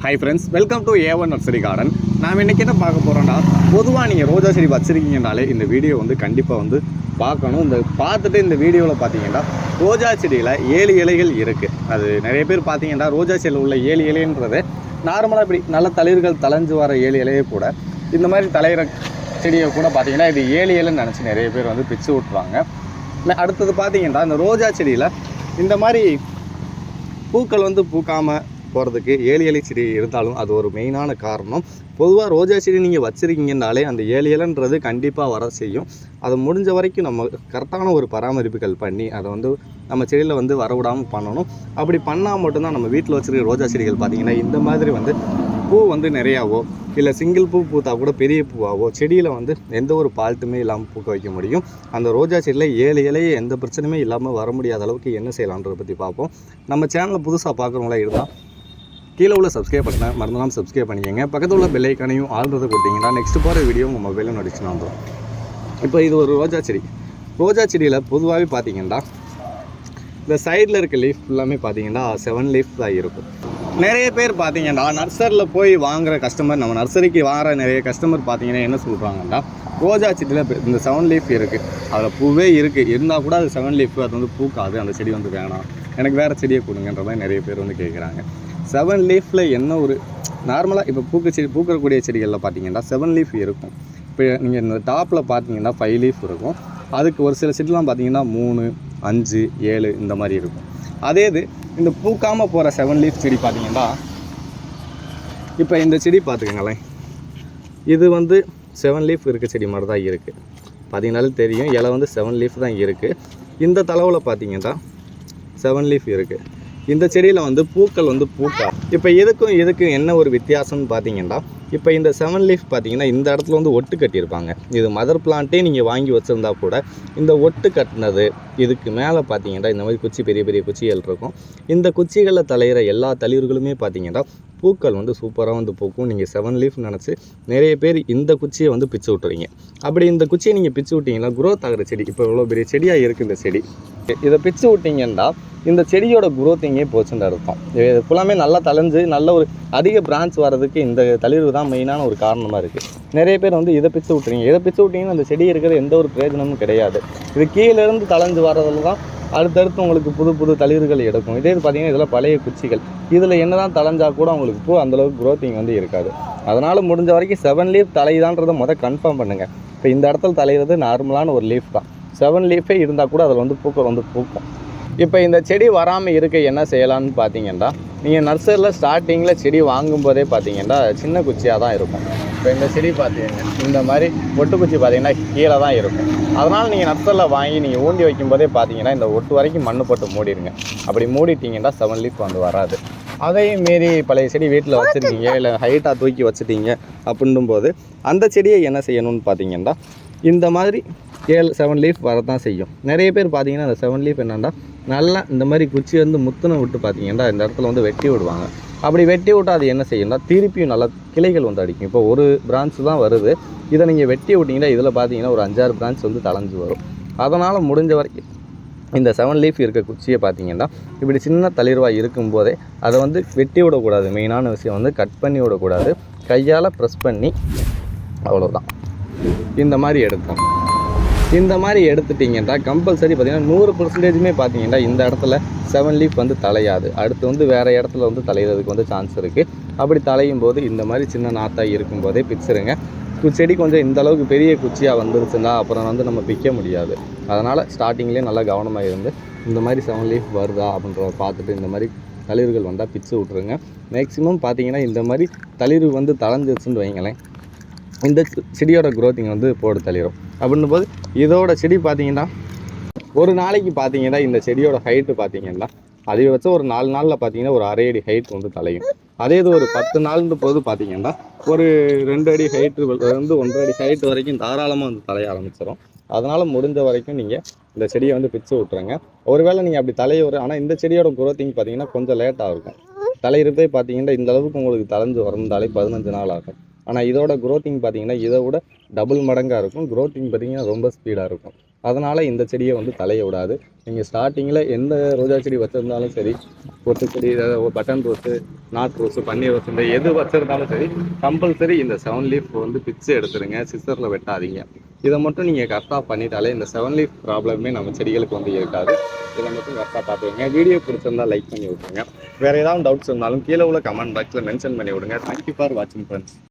Hi friends welcome to Avon nursery garden நாம் இன்றைக்கி என்ன பார்க்க போகிறோம்னா பொதுவாக நீங்கள் ரோஜா செடி வச்சுருக்கீங்கனாலே இந்த வீடியோ வந்து கண்டிப்பாக வந்து பார்க்கணும். இந்த பார்த்துட்டு இந்த வீடியோவில் பார்த்தீங்கன்னா ரோஜா செடியில் ஏழு இலைகள் இருக்குது அது நிறைய பேர் பார்த்தீங்கன்னா ரோஜா செடியில் உள்ள ஏழு இலைன்றது நார்மலாக இப்படி நல்ல தளிர்கள் தளைஞ்சு வர ஏழு இலையை கூட இந்த மாதிரி தலையிற செடியை கூட பார்த்தீங்கன்னா இது ஏழு இலைன்னு நினச்சி நிறைய பேர் வந்து பிச்சு விட்ருவாங்க அடுத்தது பார்த்தீங்கன்னா இந்த ரோஜா செடியில் இந்த மாதிரி பூக்கள் வந்து பூக்காமல் போகிறதுக்கு ஏழு இலை செடி இருந்தாலும் அது ஒரு மெயினான காரணம். பொதுவாக ரோஜா செடி நீங்கள் வச்சுருக்கீங்கனாலே அந்த ஏழு இலைன்றது கண்டிப்பாக வர செய்யும். அதை முடிஞ்ச வரைக்கும் நம்ம கரெக்டான ஒரு பராமரிப்புகள் பண்ணி அதை வந்து நம்ம செடியில் வந்து வரவிடாமல் பண்ணணும். அப்படி பண்ணால் மட்டும்தான் நம்ம வீட்டில் வச்சுருக்க ரோஜா செடிகள் பார்த்திங்கன்னா இந்த மாதிரி வந்து பூ வந்து நிறையாவோ இல்லை சிங்கிள் பூ பூத்தா கூட பெரிய பூவாவோ செடியில் வந்து எந்த ஒரு பால்ட்டுமே இல்லாமல் பூக்க வைக்க முடியும். அந்த ரோஜா செடியில் ஏழு இலையே எந்த பிரச்சனையுமே இல்லாமல் வர முடியாத அளவுக்கு என்ன செய்யலான்றதை பற்றி பார்ப்போம். நம்ம சேனலை புதுசாக பார்க்குறவங்களா இருந்தால் கீழே உள்ள சப்ஸ்கிரைப் பண்ண மறந்துடாமல் சப்ஸ்கிரைப் பண்ணிக்கோங்க. பக்கத்தில் உள்ள பெல்லைக்கானையும் ஐக்கானையும் ஆள்றதை கொடுத்தீங்கன்னா நெக்ஸ்ட் போகிற வீடியோ உங்கள் மொபைலில் நடிச்சுன்னு வந்துடும் இப்போ இது ஒரு ரோஜா செடி. ரோஜா செடியில் பொதுவாகவே பார்த்தீங்கன்னா இந்த சைடில் இருக்க லீஃப் ஃபுல்லாமே பார்த்தீங்கன்னா செவன் லீஃப் தான் இருக்கும். நிறைய பேர் பார்த்தீங்கன்னா நர்சரியில் போய் வாங்குற கஸ்டமர் நம்ம நர்சரிக்கு வாங்குற நிறைய கஸ்டமர் பார்த்தீங்கன்னா என்ன சொல்கிறாங்கன்னா ரோஜா செடியில் இந்த செவன் லீஃப் இருக்குது அதில் பூவே இருக்குது இருந்தால் கூட அது செவன் லீஃப் அது வந்து பூக்காது. அந்த செடி வந்து வேணாம். எனக்கு வேறு செடியை கொடுங்கன்ற மாதிரி நிறைய பேர் வந்து கேட்குறாங்க செவன் லீஃபில் என்ன ஒரு நார்மலாக இப்போ பூக்க செடி பூக்கக்கூடிய செடிகளில் பார்த்தீங்கன்னா செவன் லீஃப் இருக்கும். இப்போ நீங்கள் இந்த டாப்பில் பார்த்தீங்கன்னா ஃபைவ் லீஃப் இருக்கும். அதுக்கு ஒரு சில செடிலாம் பார்த்தீங்கன்னா மூணு அஞ்சு ஏழு இந்த மாதிரி இருக்கும். அதே இது இந்த பூக்காமல் போகிற செவன் லீஃப் செடி பார்த்தீங்கன்னா இப்போ இந்த செடி பார்த்துக்கங்களேன் இது வந்து செவன் லீஃப் இருக்க செடி மாதிரி தான் இருக்குது பார்த்தீங்கனாலே தெரியும் இலை வந்து செவன் லீஃப் தான் இருக்குது இந்த தளவில் பார்த்தீங்கன்னா செவன் லீஃப் இருக்குது இந்த செடியில் வந்து பூக்கள் வந்து பூக்கா. இப்போ இதுக்கும் இதுக்கும் என்ன ஒரு வித்தியாசம்னு பார்த்தீங்கன்னா இப்போ இந்த செவன் லீஃப் பார்த்தீங்கன்னா இந்த இடத்துல வந்து ஒட்டு கட்டியிருப்பாங்க. இது மதர் பிளான்ட்டே நீங்கள் வாங்கி வச்சுருந்தா கூட இந்த ஒட்டு கட்டினது இதுக்கு மேலே பார்த்தீங்கன்னா இந்த மாதிரி குச்சி பெரிய பெரிய குச்சிகள் இருக்கும். இந்த குச்சிகளில் தலையிற எல்லா தளிர்களுமே பார்த்தீங்கன்னா பூக்கள் வந்து சூப்பராக வந்து பூக்கும். நீங்கள் செவன் லீஃப் நினச்சி நிறைய பேர் இந்த குச்சியை வந்து பிச்சு விட்டுறீங்க. அப்படி இந்த குச்சியை நீங்கள் பிச்சு விட்டிங்கன்னா குரோத் ஆகிற செடி இப்போ இவ்வளோ பெரிய செடியாக இருக்குது இந்த செடி. இதை பிச்சு விட்டிங்கன்னா இந்த செடியோட குரோத்திங்கே போச்சுன்ற அர்த்தம். இது ஃபுல்லாமே நல்லா தளைஞ்சு நல்ல ஒரு அதிக பிரான்ச் வர்றதுக்கு இந்த தளிர்வு தான் மெயினான ஒரு காரணமாக இருக்குது நிறைய பேர் வந்து இதை பிச்சு விட்டுறீங்க. இதை பிச்சு விட்டீங்கன்னா அந்த செடி இருக்கிற எந்த ஒரு பிரயோஜனமும் கிடையாது. இது கீழேருந்து தளைஞ்சு வர்றதுல தான் அடுத்தடுத்து உங்களுக்கு புது புது தளிர்கள் எடுக்கும். இதே இது பார்த்தீங்கன்னா இதில் பழைய குச்சிகள். இதில் என்ன தான் தளைஞ்சா கூட உங்களுக்கு பூ அந்தளவுக்கு க்ரோத்திங் வந்து இருக்காது. அதனால் முடிஞ்ச வரைக்கும் செவன் லீஃப் தலைதான்றதை முதல் கன்ஃபார்ம் பண்ணுங்கள் இப்போ இந்த இடத்துல தலையிறது நார்மலான ஒரு லீஃப் தான். செவன் லீஃபே இருந்தால் கூட அதில் வந்து பூக்கள் வந்து பூக்கும். இப்போ இந்த செடி வராமல் இருக்க என்ன செய்யலாம்னு பார்த்தீங்கன்னா நீங்கள் நர்சரியில் ஸ்டார்டிங்கில் செடி வாங்கும்போதே பார்த்தீங்கன்னா சின்ன குச்சியாக தான் இருக்கும். இப்போ இந்த செடி பார்த்தீங்கன்னா இந்த மாதிரி ஒட்டு குச்சி பார்த்தீங்கன்னா கீழே தான் இருக்கும். அதனால் நீங்கள் நர்சரியில் வாங்கி நீங்கள் ஊண்டி வைக்கும்போதே பார்த்தீங்கன்னா இந்த ஒட்டு வரைக்கும் மண்ணு போட்டு மூடிடுங்க. அப்படி மூடிட்டீங்கன்னா செவன் லீஃப் வந்து வராது. அதையும் மீறி பழைய செடி வீட்டில் வச்சுருக்கீங்க இல்லை ஹைட்டாக தூக்கி வச்சுட்டீங்க அப்படின்னும் போது அந்த செடியை என்ன செய்யணும்னு பார்த்தீங்கன்னா இந்த மாதிரி ஏழு செவன் லீஃப் வரதான் செய்யும். நிறைய பேர் பார்த்தீங்கன்னா அந்த செவன் லீஃப் என்னென்னா நல்லா இந்த மாதிரி குச்சி வந்து முத்துன விட்டு பார்த்தீங்கன்னா இந்த இடத்துல வந்து வெட்டி விடுவாங்க. அப்படி வெட்டி விட்டு அது என்ன செய்யும்னா திருப்பியும் நல்லா கிளைகள் வந்து அடிக்கும். இப்போ ஒரு பிரான்ச் தான் வருது. இதை நீங்கள் வெட்டி விட்டிங்கன்னா இதில் பார்த்தீங்கன்னா ஒரு அஞ்சாறு பிரான்ச் வந்து தளஞ்சு வரும். அதனால் முடிஞ்ச வரைக்கும் இந்த செவன் லீஃப் இருக்க குச்சியை பார்த்தீங்கன்னா இப்படி சின்ன தளிர்வாக இருக்கும்போதே அதை வந்து வெட்டி விடக்கூடாது. மெயினான விஷயம் வந்து கட் பண்ணி விடக்கூடாது. கையால் ப்ரெஸ் பண்ணி அவ்வளோதான் இந்த மாதிரி எடுக்கும் இந்த மாதிரி எடுத்துட்டிங்கன்னா கம்பல்சரி பார்த்தீங்கன்னா நூறு பர்சன்டேஜுமே பார்த்தீங்கன்னா இந்த இடத்துல செவன் லீஃப் வந்து தலையாது. அடுத்து வந்து வேறு இடத்துல வந்து தலையிறதுக்கு வந்து சான்ஸ் இருக்குது அப்படி தலையும் போது இந்த மாதிரி சின்ன நாத்தாக இருக்கும்போதே பிச்சிருங்க கு- செடி கொஞ்சம் இந்த அளவுக்கு பெரிய குச்சியாக வந்துருச்சுன்னா அப்புறம் வந்து நம்ம பிக்க முடியாது. அதனால் ஸ்டார்டிங்லேயே நல்லா கவனமாக இருந்து இந்த மாதிரி செவன் லீஃப் வருதா அப்படின்றத பார்த்துட்டு இந்த மாதிரி தளிர்கள் வந்தால் பிச்சு விட்ருங்க மேக்ஸிமம் பார்த்தீங்கன்னா இந்த மாதிரி தளிர் வந்து தளர்ந்துருச்சுன்னு வைங்களேன். இந்த செடியோட க்ரோத்திங் வந்து போட்டு தளிரும். அப்படின்னும் போது இதோட செடி பார்த்தீங்கன்னா ஒரு நாளைக்கு பார்த்தீங்கன்னா இந்த செடியோட ஹைட்டு பார்த்தீங்கன்னா அதிகபட்சம் ஒரு நாலு நாளில் பார்த்தீங்கன்னா ஒரு அரை அடி ஹைட் வந்து தலையும். அதே இது ஒரு பத்து நாள்ன்ற போது பார்த்தீங்கன்னா ஒரு ரெண்டு அடி ஹைட்டு வந்து ஒன்றரை அடி ஹைட் வரைக்கும் தாராளமாக வந்து தலைய ஆரம்பிச்சிடும் அதனால் முடிஞ்ச வரைக்கும் நீங்கள் இந்த செடியை வந்து பிச்சு விட்ருங்க ஒருவேளை நீங்கள் அப்படி தலைய ஒரு ஆனால் இந்த செடியோட குரோத்திங் பார்த்தீங்கன்னா கொஞ்சம் லேட்டாக இருக்கும் தலையிருப்பே பார்த்தீங்கன்னா இந்த அளவுக்கு உங்களுக்கு தலைஞ்சு வரந்தாலே பதினஞ்சு நாள் ஆகும். ஆனால் இதோட குரோத்திங் பார்த்தீங்கன்னா இதை விட டபுள் மடங்காக இருக்கும். குரோத்திங் பார்த்தீங்கன்னா ரொம்ப ஸ்பீடாக இருக்கும். அதனால் இந்த செடியை வந்து தலைய விடாது. நீங்கள் ஸ்டார்டிங்கில் எந்த ரோஜா செடி வச்சுருந்தாலும் சரி பொட்டு செடி பட்டன் ரோஸு நாட் ரோஸு பன்னீர் ரோஸ் இந்த எது வச்சுருந்தாலும் சரி கம்பல்சரி இந்த செவன் லீஃப் வந்து பிச்சு எடுத்துருங்க. சிஸ்டரில் வெட்டாதீங்க. இதை மட்டும் நீங்கள் கரெக்டாக பண்ணிட்டாலே இந்த செவன் லீஃப் ப்ராப்ளமே நம்ம செடிகளுக்கு வந்து இருக்காது. இதை மட்டும் கரெக்டாக பார்த்துக்கோங்க. வீடியோ பிடிச்சிருந்தா லைக் பண்ணி விட்ருங்க வேறு ஏதாவது டவுட்ஸ் இருந்தாலும் கீழே உள்ள கமெண்ட் பாக்ஸில் மென்ஷன் பண்ணி விடுங்க. தேங்க்யூ ஃபார் வாட்சிங் ஃப்ரெண்ட்ஸ்